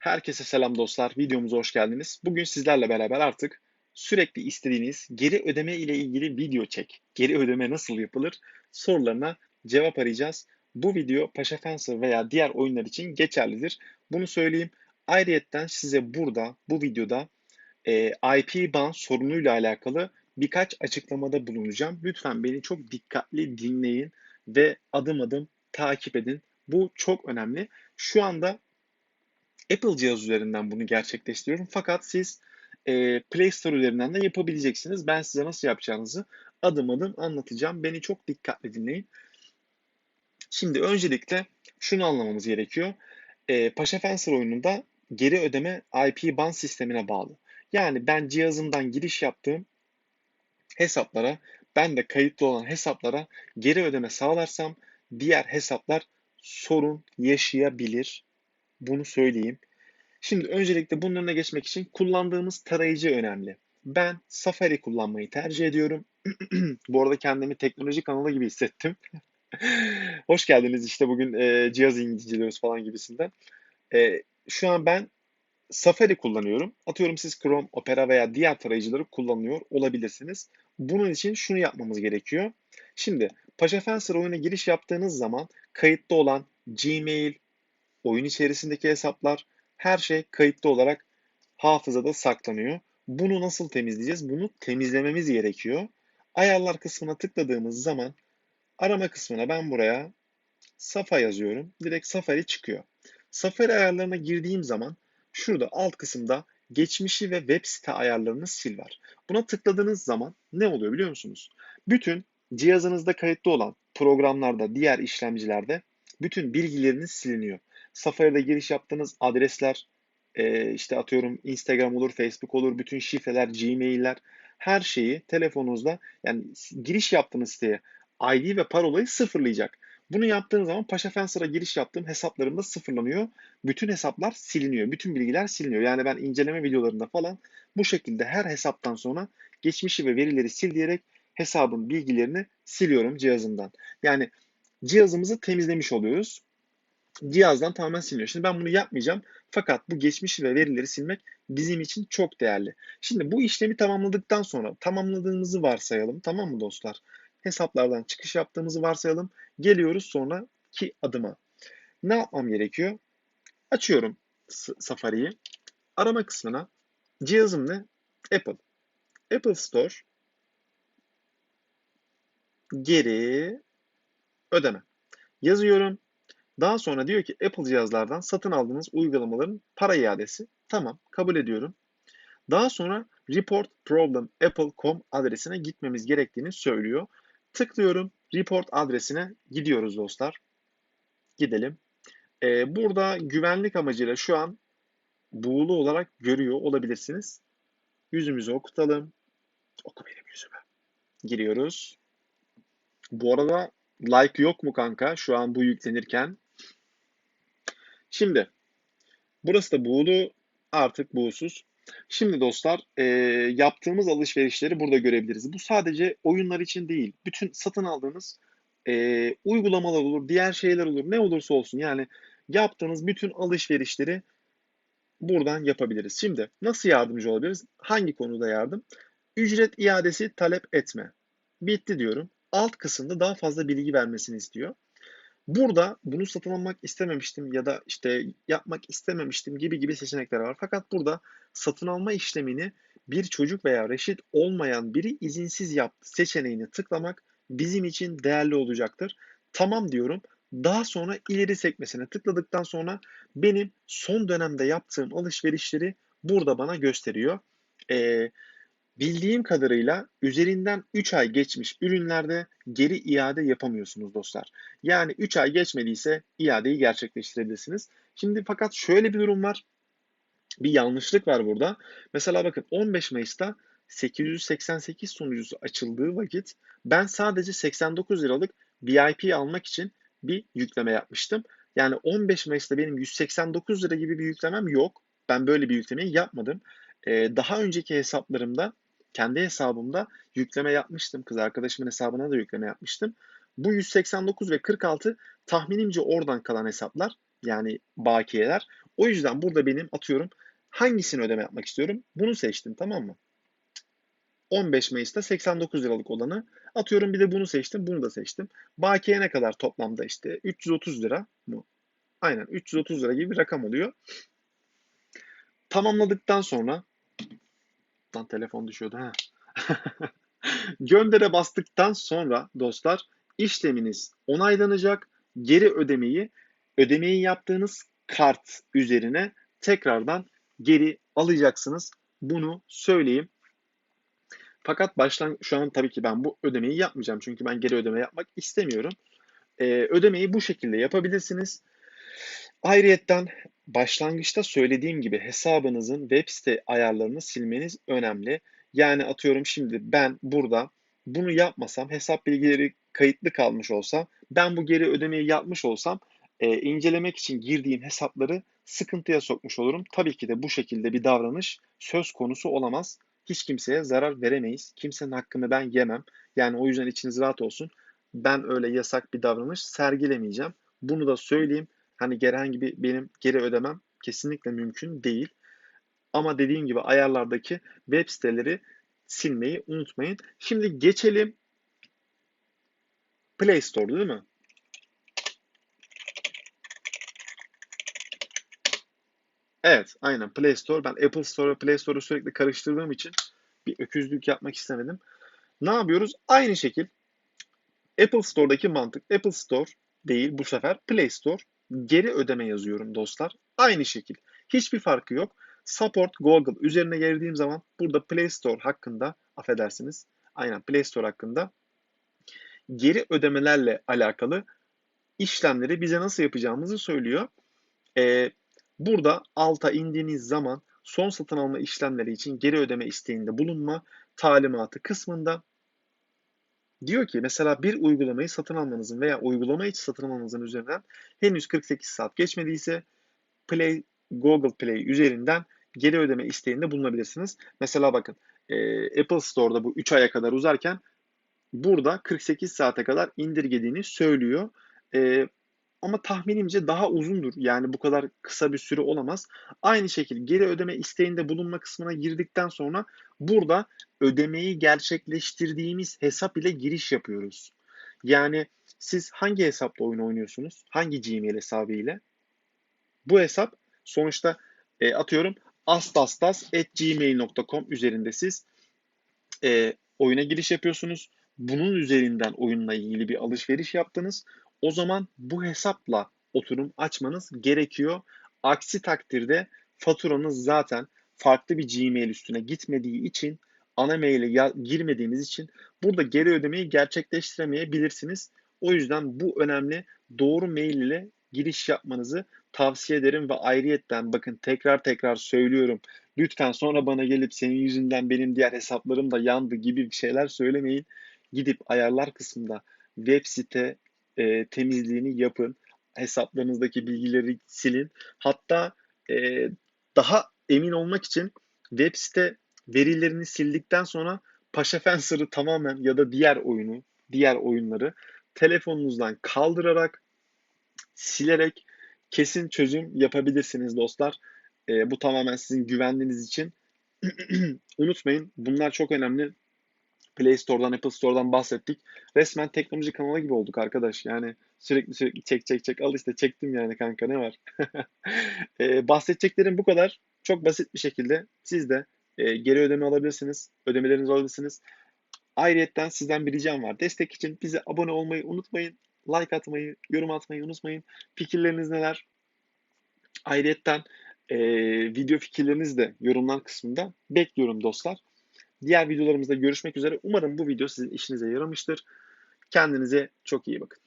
Herkese selam dostlar. Videomuza hoş geldiniz. Bugün sizlerle beraber artık sürekli istediğiniz geri ödeme ile ilgili video çek, geri ödeme nasıl yapılır sorularına cevap arayacağız. Bu video Paşa Fencer veya diğer oyunlar için geçerlidir. Bunu söyleyeyim. Ayrıyetten size burada bu videoda e, IP ban sorunuyla alakalı birkaç açıklamada bulunacağım. Lütfen beni çok dikkatli dinleyin ve adım adım takip edin. Bu çok önemli. Şu anda Apple cihaz üzerinden bunu gerçekleştiriyorum. Fakat siz e, Play Store üzerinden de yapabileceksiniz. Ben size nasıl yapacağınızı adım adım anlatacağım. Beni çok dikkatli dinleyin. Şimdi öncelikle şunu anlamamız gerekiyor. E, Paşa Fencer oyununda geri ödeme IP ban sistemine bağlı. Yani ben cihazımdan giriş yaptığım hesaplara, ben de kayıtlı olan hesaplara geri ödeme sağlarsam diğer hesaplar sorun yaşayabilir. Bunu söyleyeyim. Şimdi öncelikle bunun önüne geçmek için kullandığımız tarayıcı önemli. Ben Safari kullanmayı tercih ediyorum. Bu arada kendimi teknoloji kanalı gibi hissettim. Hoş geldiniz işte bugün e, cihaz inceliyoruz falan gibisinden. E, şu an ben Safari kullanıyorum. Atıyorum siz Chrome, Opera veya diğer tarayıcıları kullanıyor olabilirsiniz. Bunun için şunu yapmamız gerekiyor. Şimdi Paşa Fencer oyuna giriş yaptığınız zaman kayıtlı olan Gmail, oyun içerisindeki hesaplar, her şey kayıtlı olarak hafızada saklanıyor. Bunu nasıl temizleyeceğiz? Bunu temizlememiz gerekiyor. Ayarlar kısmına tıkladığımız zaman arama kısmına ben buraya Safa yazıyorum. Direkt Safari çıkıyor. Safari ayarlarına girdiğim zaman şurada alt kısımda geçmişi ve web site ayarlarını sil var. Buna tıkladığınız zaman ne oluyor biliyor musunuz? Bütün cihazınızda kayıtlı olan programlarda, diğer işlemcilerde bütün bilgileriniz siliniyor. Safari'de giriş yaptığınız adresler, e, işte atıyorum Instagram olur, Facebook olur, bütün şifreler, Gmail'ler, her şeyi telefonunuzda yani giriş yaptığınız siteye ID ve parolayı sıfırlayacak. Bunu yaptığınız zaman Paşa Fencer'a giriş yaptığım hesaplarımda sıfırlanıyor. Bütün hesaplar siliniyor. Bütün bilgiler siliniyor. Yani ben inceleme videolarında falan bu şekilde her hesaptan sonra geçmişi ve verileri sil diyerek hesabın bilgilerini siliyorum cihazımdan. Yani cihazımızı temizlemiş oluyoruz cihazdan tamamen siliniyor. Şimdi ben bunu yapmayacağım. Fakat bu geçmişi ve verileri silmek bizim için çok değerli. Şimdi bu işlemi tamamladıktan sonra tamamladığımızı varsayalım. Tamam mı dostlar? Hesaplardan çıkış yaptığımızı varsayalım. Geliyoruz sonraki adıma. Ne yapmam gerekiyor? Açıyorum Safari'yi. Arama kısmına cihazım ne? Apple. Apple Store geri ödeme. Yazıyorum. Daha sonra diyor ki Apple cihazlardan satın aldığınız uygulamaların para iadesi. Tamam kabul ediyorum. Daha sonra report problem apple.com adresine gitmemiz gerektiğini söylüyor. Tıklıyorum. Report adresine gidiyoruz dostlar. Gidelim. Ee, burada güvenlik amacıyla şu an buğulu olarak görüyor olabilirsiniz. Yüzümüzü okutalım. Oku benim yüzüme. Giriyoruz. Bu arada like yok mu kanka şu an bu yüklenirken? Şimdi burası da buğulu artık buğusuz. Şimdi dostlar e, yaptığımız alışverişleri burada görebiliriz. Bu sadece oyunlar için değil. Bütün satın aldığınız e, uygulamalar olur, diğer şeyler olur. Ne olursa olsun yani yaptığınız bütün alışverişleri buradan yapabiliriz. Şimdi nasıl yardımcı olabiliriz? Hangi konuda yardım? Ücret iadesi talep etme. Bitti diyorum. Alt kısımda daha fazla bilgi vermesini istiyor. Burada bunu satın almak istememiştim ya da işte yapmak istememiştim gibi gibi seçenekler var. Fakat burada satın alma işlemini bir çocuk veya reşit olmayan biri izinsiz yaptı seçeneğini tıklamak bizim için değerli olacaktır. Tamam diyorum. Daha sonra ileri sekmesine tıkladıktan sonra benim son dönemde yaptığım alışverişleri burada bana gösteriyor. Ee, Bildiğim kadarıyla üzerinden 3 ay geçmiş ürünlerde geri iade yapamıyorsunuz dostlar. Yani 3 ay geçmediyse iadeyi gerçekleştirebilirsiniz. Şimdi fakat şöyle bir durum var. Bir yanlışlık var burada. Mesela bakın 15 Mayıs'ta 888 sunucusu açıldığı vakit ben sadece 89 liralık VIP almak için bir yükleme yapmıştım. Yani 15 Mayıs'ta benim 189 lira gibi bir yüklemem yok. Ben böyle bir yüklemeyi yapmadım. Ee, daha önceki hesaplarımda kendi hesabımda yükleme yapmıştım. Kız arkadaşımın hesabına da yükleme yapmıştım. Bu 189 ve 46 tahminimce oradan kalan hesaplar yani bakiyeler. O yüzden burada benim atıyorum hangisini ödeme yapmak istiyorum? Bunu seçtim tamam mı? 15 Mayıs'ta 89 liralık olanı. Atıyorum bir de bunu seçtim, bunu da seçtim. Bakiye ne kadar toplamda işte 330 lira mı? Aynen 330 lira gibi bir rakam oluyor. Tamamladıktan sonra Lan telefon düşüyordu ha. Göndere bastıktan sonra dostlar işleminiz onaylanacak. Geri ödemeyi ödemeyi yaptığınız kart üzerine tekrardan geri alacaksınız. Bunu söyleyeyim. Fakat baştan şu an tabii ki ben bu ödemeyi yapmayacağım. Çünkü ben geri ödeme yapmak istemiyorum. Ee, ödemeyi bu şekilde yapabilirsiniz. Ayrıyetten başlangıçta söylediğim gibi hesabınızın web site ayarlarını silmeniz önemli. Yani atıyorum şimdi ben burada bunu yapmasam, hesap bilgileri kayıtlı kalmış olsa, ben bu geri ödemeyi yapmış olsam e, incelemek için girdiğim hesapları sıkıntıya sokmuş olurum. Tabii ki de bu şekilde bir davranış söz konusu olamaz. Hiç kimseye zarar veremeyiz. Kimsenin hakkını ben yemem. Yani o yüzden içiniz rahat olsun. Ben öyle yasak bir davranış sergilemeyeceğim. Bunu da söyleyeyim. Hani herhangi bir benim geri ödemem kesinlikle mümkün değil. Ama dediğim gibi ayarlardaki web siteleri silmeyi unutmayın. Şimdi geçelim Play Store değil mi? Evet, aynen Play Store. Ben Apple Store ve Play Store'u sürekli karıştırdığım için bir öküzlük yapmak istemedim. Ne yapıyoruz? Aynı şekil Apple Store'daki mantık Apple Store değil bu sefer Play Store geri ödeme yazıyorum dostlar. Aynı şekil. Hiçbir farkı yok. Support Google üzerine girdiğim zaman burada Play Store hakkında affedersiniz. Aynen Play Store hakkında geri ödemelerle alakalı işlemleri bize nasıl yapacağımızı söylüyor. Ee, burada alta indiğiniz zaman son satın alma işlemleri için geri ödeme isteğinde bulunma talimatı kısmında Diyor ki mesela bir uygulamayı satın almanızın veya uygulama içi satın almanızın üzerinden henüz 48 saat geçmediyse Play Google Play üzerinden geri ödeme isteğinde bulunabilirsiniz. Mesela bakın e, Apple Store'da bu 3 aya kadar uzarken burada 48 saate kadar indirgediğini söylüyor. E, ama tahminimce daha uzundur. Yani bu kadar kısa bir süre olamaz. Aynı şekilde geri ödeme isteğinde bulunma kısmına girdikten sonra burada ödemeyi gerçekleştirdiğimiz hesap ile giriş yapıyoruz. Yani siz hangi hesapla oyun oynuyorsunuz? Hangi Gmail hesabı ile? Bu hesap sonuçta e, atıyorum astastas.gmail.com üzerinde siz e, oyuna giriş yapıyorsunuz. Bunun üzerinden oyunla ilgili bir alışveriş yaptınız. O zaman bu hesapla oturum açmanız gerekiyor. Aksi takdirde faturanız zaten farklı bir Gmail üstüne gitmediği için ana maile girmediğiniz için burada geri ödemeyi gerçekleştiremeyebilirsiniz. O yüzden bu önemli. Doğru mail ile giriş yapmanızı tavsiye ederim ve ayrıyetten bakın tekrar tekrar söylüyorum. Lütfen sonra bana gelip senin yüzünden benim diğer hesaplarım da yandı gibi şeyler söylemeyin. Gidip ayarlar kısmında web site e, temizliğini yapın. Hesaplarınızdaki bilgileri silin. Hatta e, daha emin olmak için web site verilerini sildikten sonra Paşa Fencer'ı tamamen ya da diğer oyunu, diğer oyunları telefonunuzdan kaldırarak, silerek kesin çözüm yapabilirsiniz dostlar. E, bu tamamen sizin güvenliğiniz için. Unutmayın bunlar çok önemli. Play Store'dan, Apple Store'dan bahsettik. Resmen teknoloji kanalı gibi olduk arkadaş. Yani sürekli sürekli çek çek çek. Al işte çektim yani kanka ne var. ee, bahsedeceklerim bu kadar. Çok basit bir şekilde siz de e, geri ödeme alabilirsiniz. Ödemelerinizi alabilirsiniz. Ayrıyetten sizden bir ricam var. Destek için bize abone olmayı unutmayın. Like atmayı, yorum atmayı unutmayın. Fikirleriniz neler? Ayrıyetten e, video fikirlerinizi de yorumlar kısmında bekliyorum dostlar. Diğer videolarımızda görüşmek üzere. Umarım bu video sizin işinize yaramıştır. Kendinize çok iyi bakın.